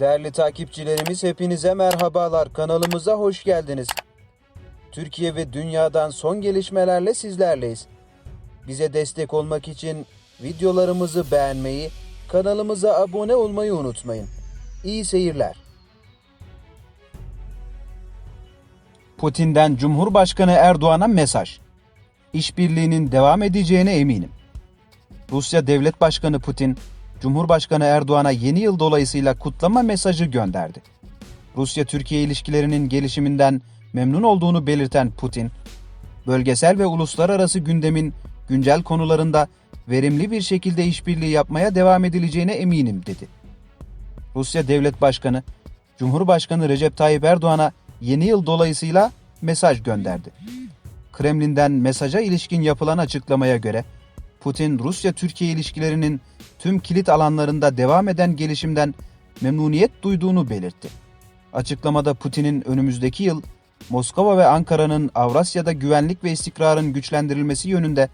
Değerli takipçilerimiz hepinize merhabalar. Kanalımıza hoş geldiniz. Türkiye ve dünyadan son gelişmelerle sizlerleyiz. Bize destek olmak için videolarımızı beğenmeyi, kanalımıza abone olmayı unutmayın. İyi seyirler. Putin'den Cumhurbaşkanı Erdoğan'a mesaj. İşbirliğinin devam edeceğine eminim. Rusya Devlet Başkanı Putin, Cumhurbaşkanı Erdoğan'a yeni yıl dolayısıyla kutlama mesajı gönderdi. Rusya-Türkiye ilişkilerinin gelişiminden memnun olduğunu belirten Putin, bölgesel ve uluslararası gündemin güncel konularında verimli bir şekilde işbirliği yapmaya devam edileceğine eminim dedi. Rusya Devlet Başkanı, Cumhurbaşkanı Recep Tayyip Erdoğan'a yeni yıl dolayısıyla mesaj gönderdi. Kremlin'den mesaja ilişkin yapılan açıklamaya göre Putin Rusya-Türkiye ilişkilerinin tüm kilit alanlarında devam eden gelişimden memnuniyet duyduğunu belirtti. Açıklamada Putin'in önümüzdeki yıl Moskova ve Ankara'nın Avrasya'da güvenlik ve istikrarın güçlendirilmesi yönünde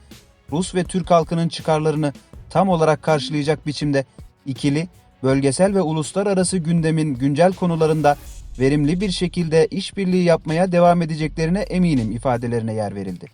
Rus ve Türk halkının çıkarlarını tam olarak karşılayacak biçimde ikili, bölgesel ve uluslararası gündemin güncel konularında verimli bir şekilde işbirliği yapmaya devam edeceklerine eminim ifadelerine yer verildi.